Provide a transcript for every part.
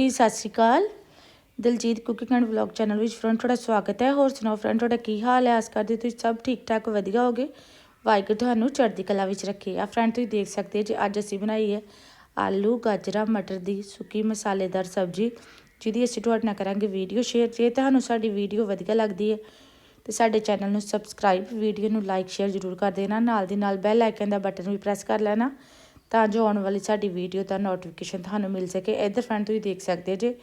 ਜੀ, ਸਤਿ ਸ਼੍ਰੀ ਅਕਾਲ। Daljeet cooking and vlog channel ਵਿੱਚ ਫਰੈਂਡ ਤੁਹਾਡਾ ਸਵਾਗਤ ਹੈ। ਹੋਰ ਸੁਣਾਓ ਫਰੈਂਡ, ਤੁਹਾਡਾ ਕੀ ਹਾਲ ਹੈ? ਆਸ ਕਰਦੇ ਤੁਸੀਂ ਸਭ ਠੀਕ ਠਾਕ ਵਧੀਆ ਹੋਗੇ? ਵਾਹਿਗੁਰੂ ਤੁਹਾਨੂੰ ਚੜ੍ਹਦੀ ਕਲਾ ਵਿੱਚ ਰੱਖੇ। ਆ ਫਰੈਂਡ, ਤੁਸੀਂ ਦੇਖ ਸਕਦੇ ਜੇ ਅੱਜ ਅਸੀਂ ਬਣਾਈ ਹੈ ਆਲੂ, ਗਾਜਰਾ, ਮਟਰ ਦੀ ਸੁੱਕੀ ਮਸਾਲੇਦਾਰ ਸਬਜ਼ੀ, ਜਿਹਦੀ ਅਸੀਂ ਤੁਹਾਡੇ ਨਾਲ ਕਰਾਂਗੇ ਵੀਡੀਓ ਸ਼ੇਅਰ। ਜੇ ਤੁਹਾਨੂੰ ਸਾਡੀ ਵੀਡੀਓ ਵਧੀਆ ਲੱਗਦੀ ਹੈ, ਤੇ ਸਾਡੇ ਚੈਨਲ ਨੂੰ ਸਬਸਕ੍ਰਾਈਬ, ਵੀਡੀਓ ਨੂੰ ਲਾਈਕ, ਸ਼ੇਅਰ ਜ਼ਰੂਰ ਕਰ ਦੇਣਾ। ਨਾਲ ਦੀ ਨਾਲ ਬੈਲ ਆਈਕਨ ਦਾ ਬਟਨ ਵੀ ਪ੍ਰੈਸ ਕਰ ਲੈਣਾ। ਤਾਂ ਜੋ ਆਉਣ ਵਾਲੀ ਸਾਡੀ ਵੀਡੀਓ ਦਾ ਨੋਟੀਫਿਕੇਸ਼ਨ ਤੁਹਾਨੂੰ ਮਿਲ ਸਕੇ। ਇੱਧਰ ਫਰੈਂਡ ਤੁਸੀਂ ਦੇਖ ਸਕਦੇ ਜੇ,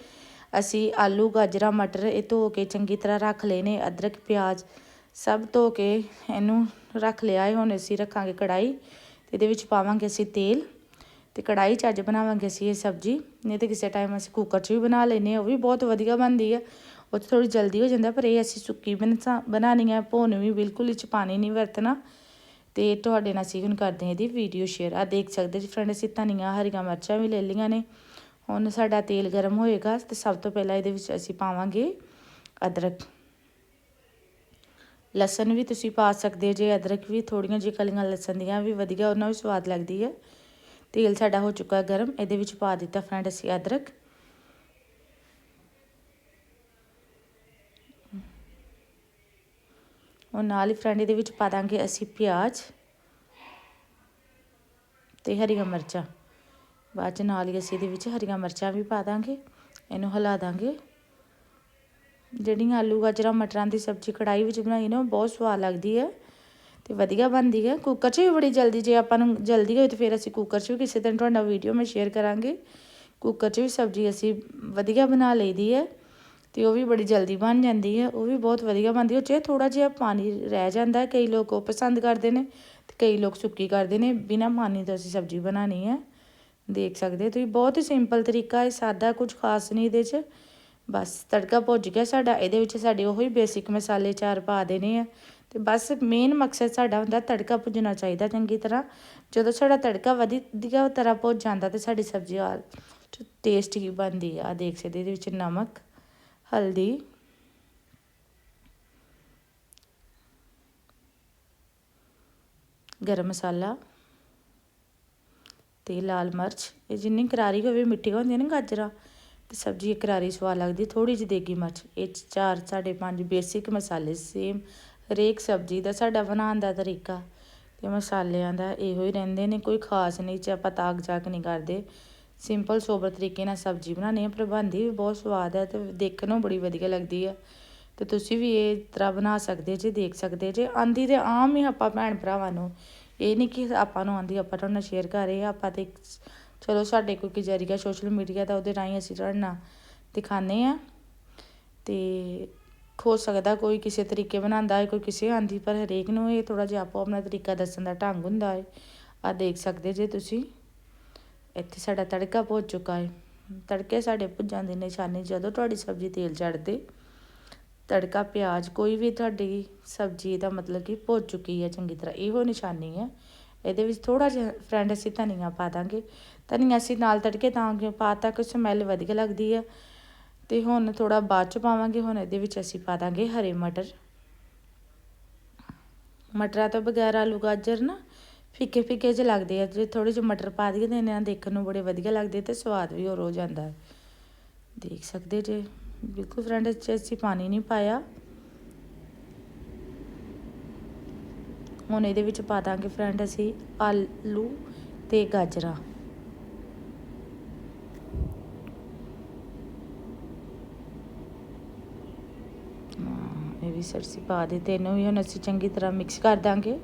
ਅਸੀਂ ਆਲੂ, ਗਾਜਰਾ, ਮਟਰ ਇਹ ਧੋ ਕੇ ਚੰਗੀ ਤਰ੍ਹਾਂ ਰੱਖ ਲਏ ਨੇ, ਅਦਰਕ, ਪਿਆਜ਼ ਸਭ ਧੋ ਕੇ ਇਹਨੂੰ ਰੱਖ ਲਿਆ ਹੈ। ਹੁਣ ਅਸੀਂ ਰੱਖਾਂਗੇ ਕੜਾਈ ਤੇ ਇਹਦੇ ਵਿੱਚ ਪਾਵਾਂਗੇ ਅਸੀਂ ਤੇਲ ਤੇ ਕੜਾਈ 'ਚ ਅੱਜ ਬਣਾਵਾਂਗੇ ਅਸੀਂ ਇਹ ਸਬਜ਼ੀ। ਨਹੀਂ ਤੇ ਕਿਸੇ ਟਾਈਮ ਅਸੀਂ ਕੁੱਕਰ 'ਚ ਵੀ ਬਣਾ ਲੈਨੇ ਆ ਉਹ ਵੀ ਬਹੁਤ ਵਧੀਆ ਬਣਦੀ ਹੈ ਉਹ 'ਚ ਥੋੜੀ ਜਲਦੀ ਹੋ ਜਾਂਦਾ, ਪਰ ਇਹ ਅਸੀਂ ਸੁੱਕੀ ਬਣਾ ਬਣਾਉਣੀ ਹੈ ਭੋਨ ਵੀ ਬਿਲਕੁਲ ਇਹ 'ਚ ਪਾਣੀ ਨਹੀਂ ਵਰਤਣਾ। ਤੇ ਤੁਹਾਡੇ ਨਾਲ ਅਸੀਂ ਹੁਣ ਕਰਦੇ ਹਾਂ ਇਹਦੀ ਵੀਡੀਓ ਸ਼ੇਅਰ ਆ ਦੇਖ ਸਕਦੇ ਜੀ ਫਰੈਂਡ ਅਸੀਂ ਧਨੀਆ, ਹਰੀਆਂ ਮਿਰਚਾਂ ਵੀ ਲੈ ਲਈਆਂ ਨੇ। ਹੁਣ ਸਾਡਾ ਤੇਲ ਗਰਮ ਹੋਏਗਾ ਤੇ ਸਭ ਤੋਂ ਪਹਿਲਾਂ ਇਹਦੇ ਵਿੱਚ ਅਸੀਂ ਪਾਵਾਂਗੇ ਅਦਰਕ। ਲਸਣ ਵੀ ਤੁਸੀਂ ਪਾ ਸਕਦੇ ਜੇ ਅਦਰਕ ਵੀ ਥੋੜੀਆਂ ਜਿਹੀ ਕਲੀਆਂ ਲਸਣ ਦੀਆਂ ਵੀ ਵਧੀਆ, ਉਹਨਾਂ ਵੀ ਸਵਾਦ ਲੱਗਦੀ ਹੈ। ਤੇਲ ਸਾਡਾ ਹੋ ਚੁੱਕਾ ਗਰਮ, ਇਹਦੇ ਵਿੱਚ ਪਾ ਦਿੱਤਾ ਫਰੈਂਡ ਅਸੀਂ ਅਦਰਕ। ਉਹ ਨਾਲ ਹੀ ਫਰੈਂਡ ਇਹਦੇ ਵਿੱਚ ਪਾ ਦਾਂਗੇ ਅਸੀਂ ਪਿਆਜ਼ ਤੇ ਹਰੀਆਂ ਮਿਰਚਾਂ। ਬਾਅਦ ਚ ਨਾਲ ਹੀ ਅਸੀਂ ਇਹਦੇ ਵਿੱਚ ਹਰੀਆਂ ਮਿਰਚਾਂ ਵੀ ਪਾ ਦਾਂਗੇ। ਇਹਨੂੰ ਹਿਲਾ ਦਾਂਗੇ। ਜਿਹੜੀਆਂ ਆਲੂ, ਗਾਜਰਾਂ, ਮਟਰਾਂ ਦੀ ਸਬਜ਼ੀ ਕੜਾਈ ਵਿੱਚ ਬਣਾਈ ਨਾ, ਉਹ ਬਹੁਤ ਸਵਾਦ ਲੱਗਦੀ ਹੈ ਤੇ ਵਧੀਆ ਬਣਦੀ ਹੈ। ਕੁੱਕਰ 'ਚ ਵੀ ਬੜੀ ਜਲਦੀ ਜੇ ਆਪਾਂ ਨੂੰ ਜਲਦੀ ਹੋਏ ਤਾਂ ਫਿਰ ਅਸੀਂ ਕੁੱਕਰ 'ਚ ਵੀ ਕਿਸੇ ਦਿਨ ਤੁਹਾਡਾ ਵੀਡੀਓ ਮੈਂ ਸ਼ੇਅਰ ਕਰਾਂਗੇ। ਕੁੱਕਰ 'ਚ ਵੀ ਸਬਜ਼ੀ ਅਸੀਂ ਵਧੀਆ ਬਣਾ ਲਈਦੀ ਹੈ। ਤੇ ਉਹ ਵੀ ਬੜੀ ਜਲਦੀ ਬਣ ਜਾਂਦੀ ਹੈ, ਉਹ ਵੀ ਬਹੁਤ ਵਧੀਆ ਬਣਦੀ ਉਹ 'ਚ ਥੋੜਾ ਜਿਹਾ ਪਾਣੀ ਰਹਿ ਜਾਂਦਾ ਕਈ ਲੋਕ ਉਹ ਪਸੰਦ ਕਰਦੇ ਨੇ ਤੇ ਕਈ ਲੋਕ ਸੁੱਕੀ ਕਰਦੇ ਨੇ, ਬਿਨਾ ਪਾਣੀ ਤੋਂ ਅਸੀਂ ਸਬਜ਼ੀ ਬਣਾਣੀ ਹੈ। ਦੇਖ ਸਕਦੇ ਤੁਸੀਂ, ਬਹੁਤ ਹੀ ਸਿੰਪਲ ਤਰੀਕਾ ਹੈ, ਸਾਦਾ ਕੁਝ ਖਾਸ ਨਹੀਂ ਇਹਦੇ 'ਚ। ਬਸ ਤੜਕਾ ਭੁੱਜ ਗਿਆ ਸਾਡਾ, ਇਹਦੇ ਵਿੱਚ ਸਾਡੇ ਉਹੀ ਬੇਸਿਕ ਮਸਾਲੇ ਚਾਰ ਪਾ ਦੇਣੇ ਆ। ਤੇ ਬਸ ਮੇਨ ਮਕਸਦ ਸਾਡਾ ਹੁੰਦਾ ਤੜਕਾ ਭੁੱਜਣਾ ਚਾਹੀਦਾ ਚੰਗੀ ਤਰ੍ਹਾਂ। ਜਦੋਂ ਸਾਡਾ ਤੜਕਾ ਵਧੀਆ ਤਰ੍ਹਾਂ ਭੁੱਜ ਜਾਂਦਾ ਤੇ ਸਾਡੀ ਸਬਜ਼ੀ ਆ ਟੇਸਟ ਹੀ ਬਣਦੀ ਆ। ਦੇਖ ਸਕਦੇ ਇਹਦੇ ਵਿੱਚ ਨਮਕ। ਹਲਦੀ। ਗਰਮ ਮਸਾਲਾ ਤੇ ਲਾਲ ਮਿਰਚ। ਇਹ ਜਿੰਨੀ ਕਰਾਰੀ ਹੋਵੇ, ਮਿੱਠੀ ਹੁੰਦੀ ਨਾ ਗਾਜਰਾਂ, ਤੇ ਸਬਜ਼ੀ ਕਰਾਰੀ ਸਵਾਦ ਲੱਗਦੀ ਥੋੜੀ ਜਿਹੀ ਦੇਗੀ ਮਿਰਚ। ਇਹ ਚਾਰ ਸਾਡੇ ਪੰਜ ਬੇਸਿਕ ਮਸਾਲੇ ਸੇਮ ਹਰੇਕ ਸਬਜ਼ੀ ਦਾ ਸਾਡਾ ਬਣਾਉਣ ਦਾ ਤਰੀਕਾ ਤੇ ਮਸਾਲਿਆਂ ਦਾ ਇਹੋ ਹੀ ਰਹਿੰਦੇ ਨੇ, ਕੋਈ ਖਾਸ ਨਹੀਂ ਚ ਆਪਾਂ ਤਾਕ ਜਾਕ ਨਹੀਂ ਕਰਦੇ। ਸਿੰਪਲ ਸੋਬਰ ਤਰੀਕੇ ਨਾਲ ਸਬਜ਼ੀ ਬਣਾਉਣੀ ਹੈ। ਪਰ ਬਣਦੀ ਵੀ ਬਹੁਤ ਸਵਾਦ ਹੈ ਤੇ ਦੇਖਣ ਨੂੰ ਬੜੀ ਵਧੀਆ ਲੱਗਦੀ ਹੈ। ਤੇ ਤੁਸੀਂ ਵੀ ਇਹ ਤਰ੍ਹਾਂ ਬਣਾ ਸਕਦੇ ਜੇ, ਦੇਖ ਸਕਦੇ ਜੇ। ਆਂਦੀ ਤੇ ਆਮ ਹੀ ਆਪਾਂ ਭੈਣ ਭਰਾਵਾਂ ਨੂੰ। ਇਹ ਨਹੀਂ ਕਿ ਆਪਾਂ ਨੂੰ ਆਂਦੀ, ਆਪਾਂ ਤੁਹਾਨੂੰ ਸ਼ੇਅਰ ਕਰ ਰਹੇ ਆ ਆਪਾਂ ਤੇ ਚਲੋ ਸਾਡੇ ਕੋਈ ਕੀ ਜਰੀਆ ਸੋਸ਼ਲ ਮੀਡੀਆ ਦਾ, ਉਹਦੇ ਰਾਹੀਂ ਅਸੀਂ ਤੁਹਾਡੇ ਨਾਲ ਦਿਖਾਉਂਦੇ ਆ ਤੇ ਹੋ ਸਕਦਾ ਕੋਈ ਕਿਸੇ ਤਰੀਕੇ ਬਣਾਉਂਦਾ ਹੈ ਕੋਈ ਕਿਸੇ ਆਂਦੀ, ਪਰ ਹਰੇਕ ਨੂੰ ਇਹ ਥੋੜਾ ਜਿਹਾ ਆਪੋ ਆਪਣਾ ਤਰੀਕਾ ਦੱਸਣ ਦਾ ਢੰਗ ਹੁੰਦਾ ਹੈ ਆ ਦੇਖ ਸਕਦੇ ਜੇ ਤੁਸੀਂ। ਇੱਥੇ ਸਾਡਾ ਤੜਕਾ ਪਹੁੰਚ ਚੁੱਕਾ ਹੈ। ਤੜਕੇ ਸਾਡੇ ਭੁੱਜਾਂ ਦੀ ਨਿਸ਼ਾਨੀ ਜਦੋਂ ਤੁਹਾਡੀ ਸਬਜ਼ੀ ਤੇਲ ਛੱਡਦੇ ਤੜਕਾ, ਪਿਆਜ਼, ਕੋਈ ਵੀ ਤੁਹਾਡੀ ਸਬਜ਼ੀ ਦਾ ਮਤਲਬ ਕਿ ਭੁੱਜ ਚੁੱਕੀ ਹੈ ਚੰਗੀ ਤਰ੍ਹਾਂ, ਇਹੋ ਨਿਸ਼ਾਨੀ ਹੈ। ਇਹਦੇ ਵਿੱਚ ਥੋੜਾ ਜਿਹਾ ਫਰੈਂਡ ਅਸੀਂ ਧਨੀਆ ਪਾ ਦਾਂਗੇ। ਧਨੀਆ ਅਸੀਂ ਨਾਲ ਤੜਕੇ ਤਾਂ ਕਿ ਪਾਤਾ ਕਿ ਸਮੈਲ ਵਧੀਆ ਲੱਗਦੀ ਹੈ। ਤੇ ਹੁਣ ਥੋੜਾ ਬਾਅਦ ਚ ਪਾਵਾਂਗੇ, ਹੁਣ ਇਹਦੇ ਵਿੱਚ ਅਸੀਂ ਪਾ ਦਾਂਗੇ ਹਰੇ ਮਟਰ। ਮਟਰਾਂ ਤੋਂ ਬਗੈਰ ਆਲੂ ਗਾਜਰ ਨਾ ਫਿੱਕੇ ਫਿੱਕੇ ਜਿਹੇ ਲੱਗਦੇ ਆ, ਜੇ ਥੋੜੇ ਜਿਹੇ ਮਟਰ ਪਾ ਦਈਏ ਤੇ ਇਹਨਾਂ ਦੇਖਣ ਨੂੰ ਬੜੇ ਵਧੀਆ ਲੱਗਦੇ ਤੇ ਸਵਾਦ ਵੀ ਹੋਰ ਹੋ ਜਾਂਦਾ। ਦੇਖ ਸਕਦੇ ਜੇ। ਬਿਲਕੁਲ ਫਰੈਂਡ ਚ ਅਸੀਂ ਪਾਣੀ ਨਹੀਂ ਪਾਇਆ। ਹੁਣ ਇਹਦੇ ਵਿੱਚ ਪਾ ਦਾਂਗੇ ਫਰੈਂਡ ਅਸੀਂ ਆਲੂ ਤੇ ਗਾਜਰਾਂ। ਇਹ ਵੀ ਸਰਸੀ ਪਾ ਦੇ ਤੇ ਇਹਨੂੰ ਵੀ ਹੁਣ ਅਸੀਂ ਚੰਗੀ ਤਰ੍ਹਾਂ ਮਿਕਸ ਕਰ ਦਾਂਗੇ।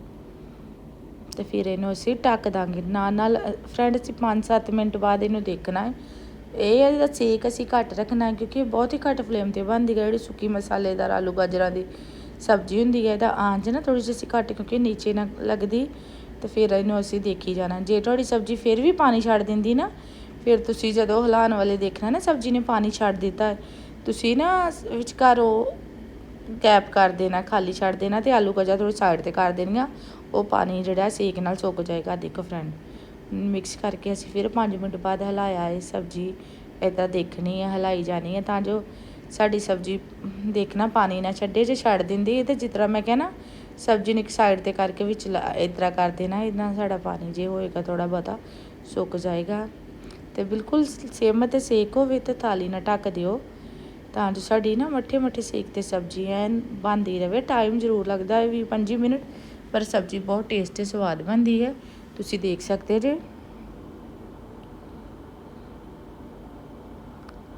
ਤੇ ਫਿਰ ਇਹਨੂੰ ਅਸੀਂ ਟੱਕ ਦਾਂਗੇ। ਨਾਲ ਨਾਲ ਫਰੈਂਡ ਅਸੀਂ 5-7 ਮਿੰਟ ਬਾਅਦ ਇਹਨੂੰ ਦੇਖਣਾ ਹੈ। ਇਹ ਇਹਦਾ ਸੇਕ ਅਸੀਂ ਘੱਟ ਰੱਖਣਾ ਕਿਉਂਕਿ ਬਹੁਤ ਹੀ ਘੱਟ ਫਲੇਮ ਤੇ ਬਣਦੀ ਹੈ। ਜਿਹੜੀ ਸੁੱਕੀ ਮਸਾਲੇਦਾਰ ਆਲੂ ਗਾਜਰਾਂ ਦੀ ਸਬਜ਼ੀ ਹੁੰਦੀ ਹੈ, ਇਹਦਾ ਆਂਚ ਨਾ ਥੋੜੀ ਜਿਹੀ ਅਸੀਂ ਘੱਟ ਕਿਉਂਕਿ ਨੀਚੇ ਨਾ ਲੱਗਦੀ। ਤੇ ਫਿਰ ਇਹਨੂੰ ਅਸੀਂ ਦੇਖੀ ਜਾਣਾ ਜੇ ਤੁਹਾਡੀ ਸਬਜ਼ੀ ਫਿਰ ਵੀ ਪਾਣੀ ਛੱਡ ਦਿੰਦੀ ਨਾ, ਫਿਰ ਤੁਸੀਂ ਜਦੋਂ ਹਿਲਾਉਣ ਵਾਲੇ ਦੇਖਣਾ ਨਾ ਸਬਜ਼ੀ ਨੇ ਪਾਣੀ ਛੱਡ ਦਿੱਤਾ ਤੁਸੀਂ ਨਾ ਵਿਚਕਾਰ ਉਹ ਗੈਪ ਕਰ ਦੇਣਾ, ਖਾਲੀ ਛੱਡ ਦੇਣਾ ਤੇ ਆਲੂ ਗਾਜਰਾਂ ਥੋੜੀ ਸਾਈਡ ਤੇ ਕਰ ਦੇਣੀਆਂ। ਉਹ ਪਾਣੀ ਜਿਹੜਾ ਸੇਕ ਨਾਲ ਸੁੱਕ ਜਾਏਗਾ ਦੇਖੋ ਫਰੈਂਡ ਮਿਕਸ ਕਰਕੇ ਅਸੀਂ ਫਿਰ 5 ਮਿੰਟ ਬਾਅਦ ਹਿਲਾਇਆ ਇਹ ਸਬਜ਼ੀ। ਇਦਾਂ ਦੇਖਣੀ ਹੈ ਹਿਲਾਈ ਜਾਣੀ ਹੈ ਤਾਂ ਜੋ ਸਾਡੀ ਸਬਜ਼ੀ ਦੇਖਣਾ ਪਾਣੀ ਨਾ ਛੱਡੇ, ਜੇ ਛੱਡ ਦਿੰਦੀ ਤੇ ਜਿਸ ਤਰ੍ਹਾਂ ਮੈਂ ਕਹਿਣਾ ਸਬਜ਼ੀ ਨੂੰ ਇੱਕ ਸਾਈਡ ਤੇ ਕਰਕੇ ਵਿੱਚ ਇਸ ਤਰ੍ਹਾਂ ਕਰ ਦੇਣਾ ਇਦਾਂ ਸਾਡਾ ਪਾਣੀ ਜੇ ਹੋਏਗਾ ਥੋੜਾ ਬਹੁਤਾ ਸੁੱਕ ਜਾਏਗਾ। ਤੇ ਬਿਲਕੁਲ ਸੇਮ ਤੇ ਸੇਕ ਹੋਵੇ ਤੇ ਥਾਲੀ ਨਾ ਢੱਕ ਦਿਓ। ਤਾਂ ਜੋ ਸਾਡੀ ਨਾ ਮੱਠੇ ਮੱਠੇ ਸੇਕ ਤੇ ਸਬਜ਼ੀ ਐਨ ਬਣਦੀ ਰਵੇ। ਟਾਈਮ ਜ਼ਰੂਰ ਲੱਗਦਾ ਹੈ ਵੀ 5 ਮਿੰਟ ਪਰ ਸਬਜ਼ੀ ਬਹੁਤ ਟੇਸਟੀ ਸਵਾਦ ਬਣਦੀ ਹੈ। ਤੁਸੀਂ ਦੇਖ ਸਕਦੇ ਜੇ।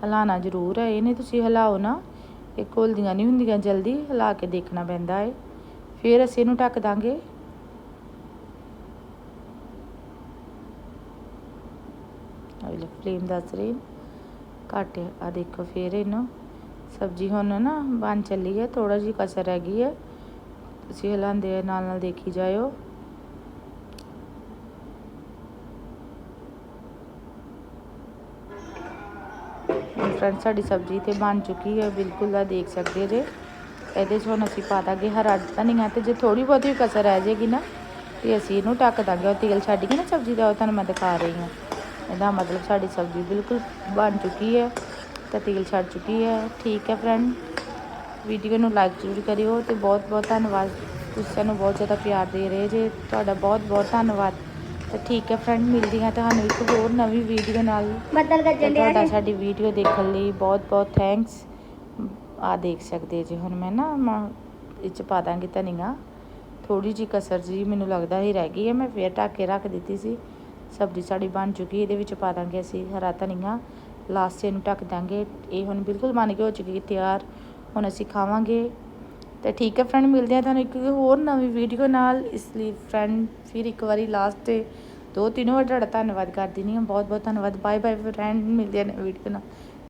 ਹਿਲਾਣਾ ਜ਼ਰੂਰ ਹੈ, ਇਹ ਨਹੀਂ ਤੁਸੀਂ ਹਿਲਾਓ ਨਾ। ਇਹ ਘੁਲਦੀਆਂ ਨਹੀਂ ਹੁੰਦੀਆਂ ਜਲਦੀ, ਹਿਲਾ ਕੇ ਦੇਖਣਾ ਪੈਂਦਾ ਹੈ ਫਿਰ ਅਸੀਂ ਇਹਨੂੰ ਢੱਕ ਦਾਂਗੇ। ਅਗਲੇ ਫਲੇਮ ਦੱਸ ਰਹੀ। ਘੱਟ ਆ ਦੇਖੋ ਫਿਰ ਇਹਨੂੰ। ਸਬਜ਼ੀ ਹੁਣ ਨਾ ਬਣ ਚੱਲੀ ਹੈ ਥੋੜਾ ਜਿਹੀ ਕਸਰ ਹੈਗੀ ਹੈ। ਤੁਸੀਂ ਹਿਲਾਉਂਦੇ ਨਾਲ ਨਾਲ ਦੇਖੀ ਜਾਇਓ। ਫਰੈਂਡ ਸਾਡੀ ਸਬਜ਼ੀ ਤੇ ਬਣ ਚੁੱਕੀ ਹੈ, ਬਿਲਕੁਲ ਆ ਦੇਖ ਸਕਦੇ ਜੇ। ਇਹਦੇ 'ਚ ਹੁਣ ਅਸੀਂ ਪਾ ਦਾਂਗੇ ਹਰਾ ਧਨੀਆ ਤੇ ਜੇ ਥੋੜੀ ਬਹੁਤੀ ਕਸਰ ਰਹਿ ਜਾਏਗੀ ਨਾ, ਤੇ ਅਸੀਂ ਇਹਨੂੰ ਢੱਕ ਦਾਂਗੇ। ਉਹ ਤੇਲ ਛੱਡ ਕੇ ਨਾ ਸਬਜ਼ੀ ਦਾ, ਉਹ ਤੁਹਾਨੂੰ ਮੈਂ ਦਿਖਾ ਰਹੀ ਹਾਂ। ਇਹਦਾ ਮਤਲਬ ਸਾਡੀ ਸਬਜ਼ੀ ਬਿਲਕੁਲ ਬਣ ਚੁੱਕੀ ਹੈ, ਤਾਂ ਤੇਲ ਛੱਡ ਚੁੱਕੀ ਹੈ। ਠੀਕ ਹੈ ਫਰੈਂਡ ਵੀਡੀਓ ਨੂੰ ਲਾਈਕ ਜ਼ਰੂਰ ਕਰਿਓ ਤੇ ਬਹੁਤ ਬਹੁਤ ਧੰਨਵਾਦ। ਤੁਸੀਂ ਸਾਨੂੰ ਬਹੁਤ ਜ਼ਿਆਦਾ ਪਿਆਰ ਦੇ ਰਹੇ ਜੇ। ਤੁਹਾਡਾ ਬਹੁਤ ਬਹੁਤ ਧੰਨਵਾਦ। ਤੇ ਠੀਕ ਹੈ ਫਰੈਂਡ ਮਿਲਦੀ ਹਾਂ ਤੁਹਾਨੂੰ ਇੱਕ ਹੋਰ ਨਵੀਂ ਵੀਡੀਓ ਨਾਲ। ਬੱਦਲ ਗੱਜਣ ਡਿਆ ਤੁਹਾਡਾ ਸਾਡੀ ਵੀਡੀਓ ਦੇਖਣ ਲਈ ਬਹੁਤ ਬਹੁਤ ਥੈਂਕਸ ਆ ਦੇਖ ਸਕਦੇ ਜੀ ਹੁਣ ਮੈਂ ਨਾ ਮ- ਇਹ ਚ ਪਾ ਦਾਂਗੀ ਧਨੀਆ ਥੋੜੀ ਜੀ ਕਸਰ ਜੀ ਮੈਨੂੰ ਲੱਗਦਾ ਹੀ ਰਹਿ ਗਈ ਹੈ। ਮੈਂ ਫੇਰ ਢੱਕ ਕੇ ਰੱਖ ਦਿੱਤੀ ਸੀ। ਸਬਜ਼ੀ ਸਾਡੀ ਬਣ ਚੁੱਕੀ ਇਹਦੇ ਵਿੱਚ ਪਾ ਦਾਂਗੇ ਅਸੀਂ ਹਰਾ ਧਨੀਆ। ਲਾਸਟ ਇਹਨੂੰ ਢੱਕ ਦਾਂਗੇ। ਇਹ ਹੁਣ ਬਿਲਕੁਲ ਬਣ ਕੇ ਹੋ ਚੁੱਕੀ ਤਿਆਰ। ਹੁਣ ਅਸੀਂ ਖਾਵਾਂਗੇ। ਤੇ ਠੀਕ ਹੈ ਫਰੈਂਡ ਮਿਲਦੇ ਆ ਤੁਹਾਨੂੰ ਇੱਕ ਹੋਰ ਨਵੀਂ ਵੀਡੀਓ ਨਾਲ। ਇਸ ਲਈ ਫਰੈਂਡ ਫਿਰ ਇੱਕ ਵਾਰੀ ਲਾਸਟ ਤੇ ਦੋ ਤਿੰਨ ਵਾਰ ਤੁਹਾਡਾ ਧੰਨਵਾਦ ਕਰਦੀ ਨਹੀਂ ਹਾਂ। ਬਹੁਤ ਬਹੁਤ ਧੰਨਵਾਦ। ਬਾਏ ਬਾਏ ਫਰੈਂਡ ਮਿਲਦੇ ਆ ਵੀਡੀਓ ਨਾਲ।